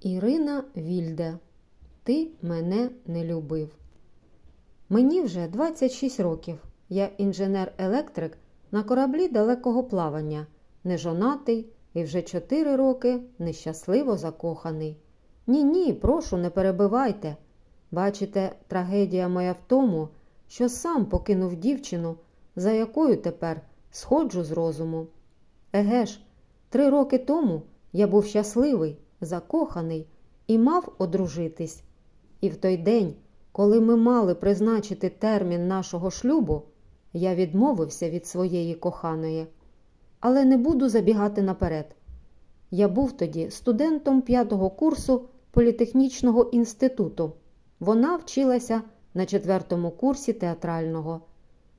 Ірина Вільде, ти мене не любив. Мені вже 26 років. Я інженер-електрик на кораблі далекого плавання, не жонатий і вже 4 роки нещасливо закоханий. Ні, ні, прошу, не перебивайте. Бачите, трагедія моя в тому, що сам покинув дівчину, за якою тепер сходжу з розуму. Еге ж, три роки тому я був щасливий, закоханий і мав одружитись. І в той день, коли ми мали призначити термін нашого шлюбу, я відмовився від своєї коханої. Але не буду забігати наперед. Я був тоді студентом п'ятого курсу політехнічного інституту. Вона вчилася на четвертому курсі театрального.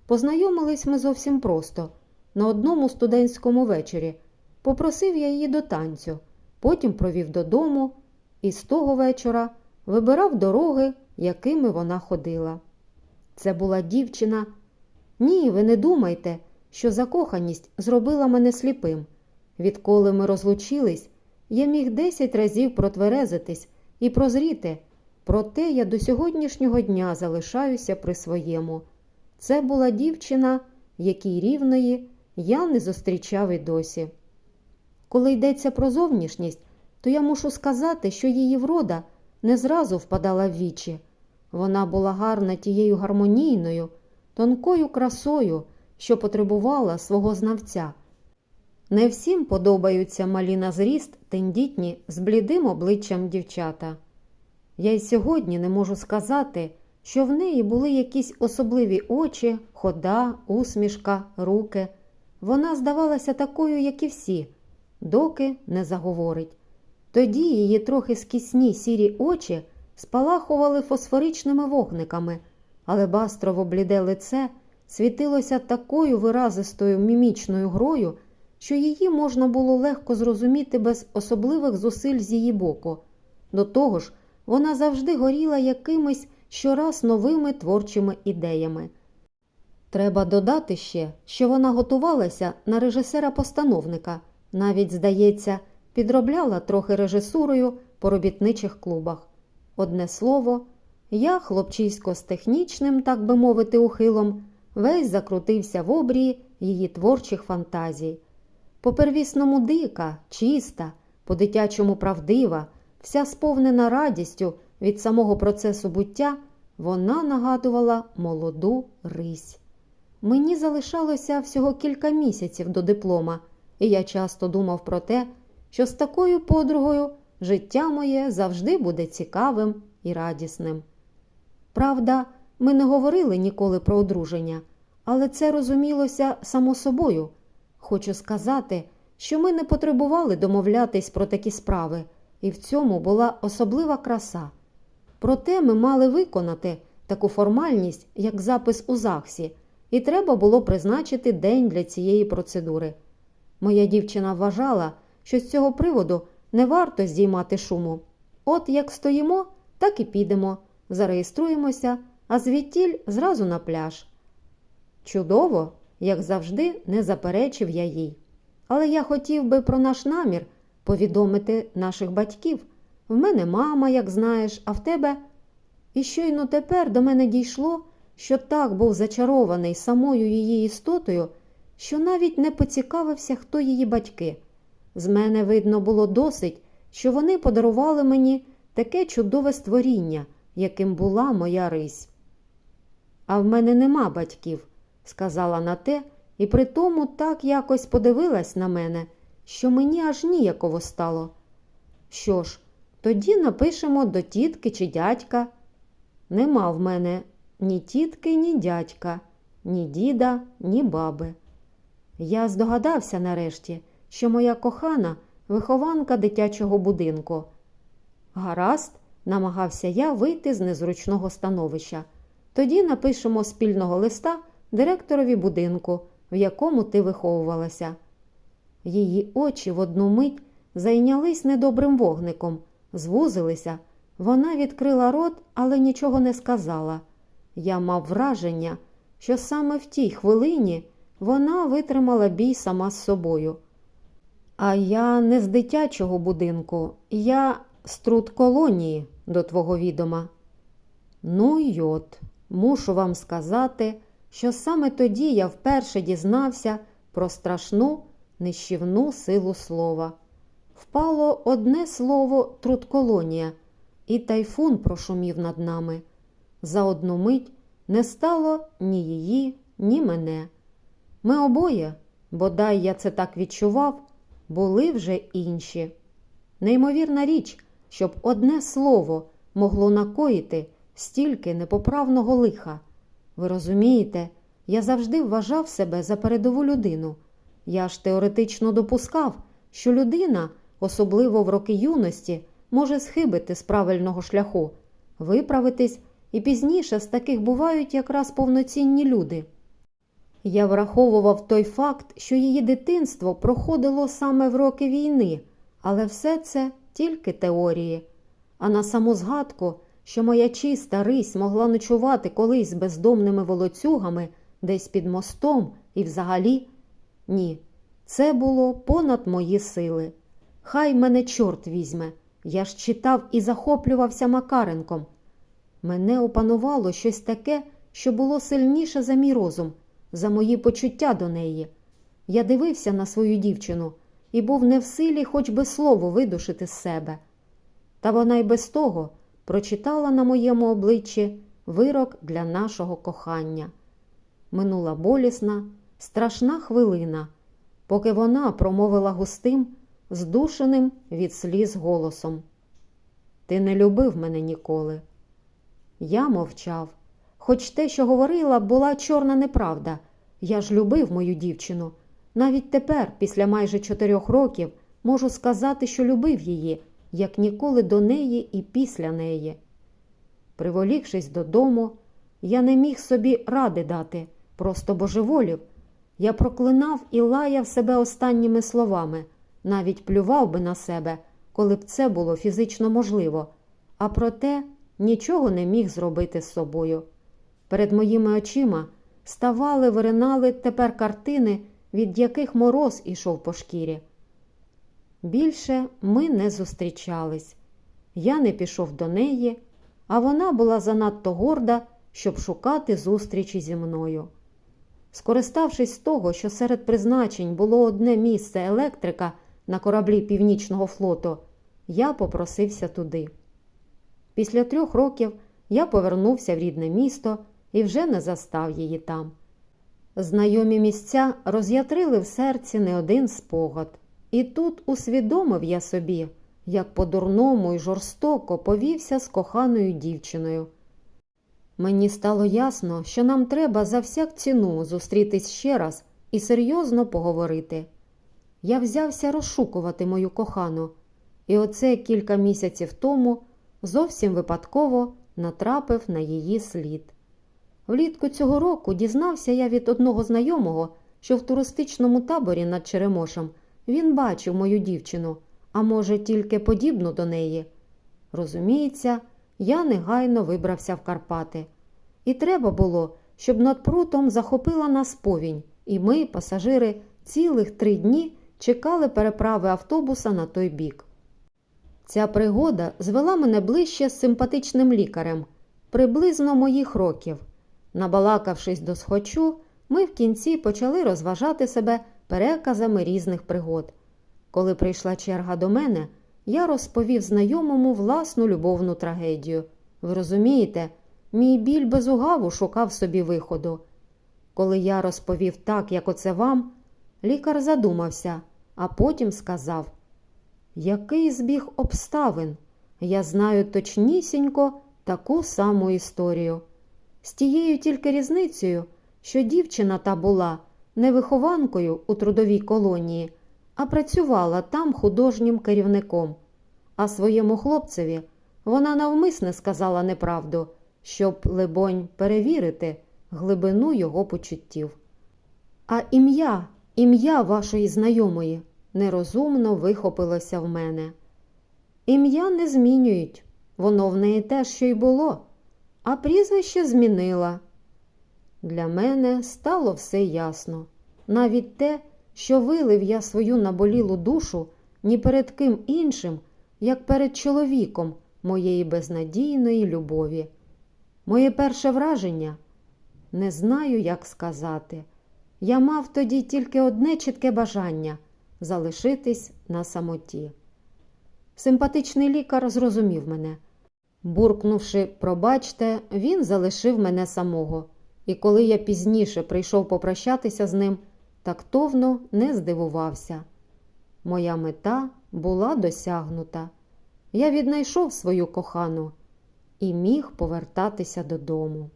Познайомились ми зовсім просто на одному студентському вечорі. Попросив я її до танцю, потім провів додому і з того вечора вибирав дороги, якими вона ходила. Це була дівчина. Ні, ви не думайте, що закоханість зробила мене сліпим. Відколи ми розлучились, я міг десять разів протверезитись і прозріти, проте я до сьогоднішнього дня залишаюся при своєму. Це була дівчина, якій рівної я не зустрічав і досі. Коли йдеться про зовнішність, то я мушу сказати, що її врода не зразу впадала в вічі. Вона була гарна тією гармонійною, тонкою красою, що потребувала свого знавця. Не всім подобаються малі на зріст тендітні з блідим обличчям дівчата. Я й сьогодні не можу сказати, що в неї були якісь особливі очі, хода, усмішка, руки. Вона здавалася такою, як і всі, доки не заговорить. Тоді її трохи скісні сірі очі спалахували фосфоричними вогниками, але бастрово бліде лице світилося такою виразистою мімічною грою, що її можна було легко зрозуміти без особливих зусиль з її боку. До того ж, вона завжди горіла якимись щораз новими творчими ідеями. Треба додати ще, що вона готувалася на режисера-постановника, навіть, здається, підробляла трохи режисурою по робітничих клубах. Одне слово, я, хлопчисько з технічним, так би мовити, ухилом, весь закрутився в обрії її творчих фантазій. По первісному дика, чиста, по дитячому правдива, вся сповнена радістю від самого процесу буття, вона нагадувала молоду рись. Мені залишалося всього кілька місяців до диплома, і я часто думав про те, що з такою подругою життя моє завжди буде цікавим і радісним. Правда, ми не говорили ніколи про одруження, але це розумілося само собою. Хочу сказати, що ми не потребували домовлятись про такі справи, і в цьому була особлива краса. Проте ми мали виконати таку формальність, як запис у ЗАГСі, і треба було призначити день для цієї процедури. Моя дівчина вважала, що з цього приводу не варто здіймати шуму. От як стоїмо, так і підемо, зареєструємося, а звідтіль зразу на пляж. Чудово, як завжди, не заперечив я їй. Але я хотів би про наш намір повідомити наших батьків. В мене мама, як знаєш, а в тебе. І щойно тепер до мене дійшло, що так був зачарований самою її істотою, що навіть не поцікавився, хто її батьки. З мене видно було досить, що вони подарували мені таке чудове створіння, яким була моя рись. А в мене нема батьків, сказала на те, і при тому так якось подивилась на мене, що мені аж ніяково стало. Що ж, тоді напишемо до тітки чи дядька. Нема в мене ні тітки, ні дядька, ні діда, ні баби. Я здогадався нарешті, що моя кохана вихованка дитячого будинку. Гаразд, намагався я вийти з незручного становища. Тоді напишемо спільного листа директорові будинку, в якому ти виховувалася. Її очі в одну мить зайнялись недобрим вогником, звузилися. Вона відкрила рот, але нічого не сказала. Я мав враження, що саме в тій хвилині вона витримала бій сама з собою. А я не з дитячого будинку, я з труд колонії до твого відома. Ну й от, мушу вам сказати, що саме тоді я вперше дізнався про страшну нищівну силу слова. Впало одне слово трудколонія, і тайфун прошумів над нами. За одну мить не стало ні її, ні мене. Ми обоє, бодай я це так відчував, були вже інші. Неймовірна річ, щоб одне слово могло накоїти стільки непоправного лиха. Ви розумієте, я завжди вважав себе за передову людину. Я ж теоретично допускав, що людина, особливо в роки юності, може схибити з правильного шляху, виправитись, і пізніше з таких бувають якраз повноцінні люди. Я враховував той факт, що її дитинство проходило саме в роки війни, але все це тільки теорії. А на саму згадку, що моя чиста рись могла ночувати колись бездомними волоцюгами десь під мостом і взагалі ні, це було понад мої сили. Хай мене чорт візьме. Я ж читав і захоплювався Макаренком. Мене опанувало щось таке, що було сильніше за мій розум, за мої почуття до неї. Я дивився на свою дівчину і був не в силі хоч би слово видушити з себе. Та вона й без того прочитала на моєму обличчі вирок для нашого кохання. Минула болісна, страшна хвилина, поки вона промовила густим, здушеним від сліз голосом. Ти не любив мене ніколи. Я мовчав, хоч те, що говорила, була чорна неправда. Я ж любив мою дівчину. Навіть тепер, після майже чотирьох років, можу сказати, що любив її, як ніколи до неї і після неї. Приволікшись додому, я не міг собі ради дати, просто божеволів. Я проклинав і лаяв себе останніми словами, навіть плював би на себе, коли б це було фізично можливо, а проте нічого не міг зробити з собою. Перед моїми очима ставали, виринали тепер картини, від яких мороз ішов по шкірі. Більше ми не зустрічались. Я не пішов до неї, а вона була занадто горда, щоб шукати зустрічі зі мною. Скориставшись з того, що серед призначень було одне місце електрика на кораблі Північного флоту, я попросився туди. Після трьох років я повернувся в рідне місто і вже не застав її там. Знайомі місця роз'ятрили в серці не один спогад. І тут усвідомив я собі, як по-дурному і жорстоко повівся з коханою дівчиною. Мені стало ясно, що нам треба за всяк ціну зустрітись ще раз і серйозно поговорити. Я взявся розшукувати мою кохану, і оце кілька місяців тому зовсім випадково натрапив на її слід. Влітку цього року дізнався я від одного знайомого, що в туристичному таборі над Черемошем він бачив мою дівчину, а може, тільки подібну до неї. Розуміється, я негайно вибрався в Карпати. І треба було, щоб над прутом захопила нас повінь, і ми, пасажири, цілих три дні чекали переправи автобуса на той бік. Ця пригода звела мене ближче з симпатичним лікарем, приблизно моїх років. Набалакавшись до схочу, ми в кінці почали розважати себе переказами різних пригод. Коли прийшла черга до мене, я розповів знайомому власну любовну трагедію. Ви розумієте, мій біль без угаву шукав собі виходу. Коли я розповів так, як оце вам, лікар задумався, а потім сказав: Який збіг обставин? Я знаю точнісінько таку саму історію. З тією тільки різницею, що дівчина та була не вихованкою у трудовій колонії, а працювала там художнім керівником. А своєму хлопцеві вона навмисне сказала неправду, щоб, либонь, перевірити глибину його почуттів. А ім'я, ім'я вашої знайомої нерозумно вихопилося в мене. Ім'я не змінюють, воно в неї те, що й було, а прізвище змінила. Для мене стало все ясно. Навіть те, що вилив я свою наболілу душу ні перед ким іншим, як перед чоловіком моєї безнадійної любові. Моє перше враження не знаю, як сказати. Я мав тоді тільки одне чітке бажання залишитись на самоті. Симпатичний лікар зрозумів мене. Буркнувши, пробачте, він залишив мене самого, і коли я пізніше прийшов попрощатися з ним, тактовно не здивувався. Моя мета була досягнута. Я віднайшов свою кохану і міг повертатися додому.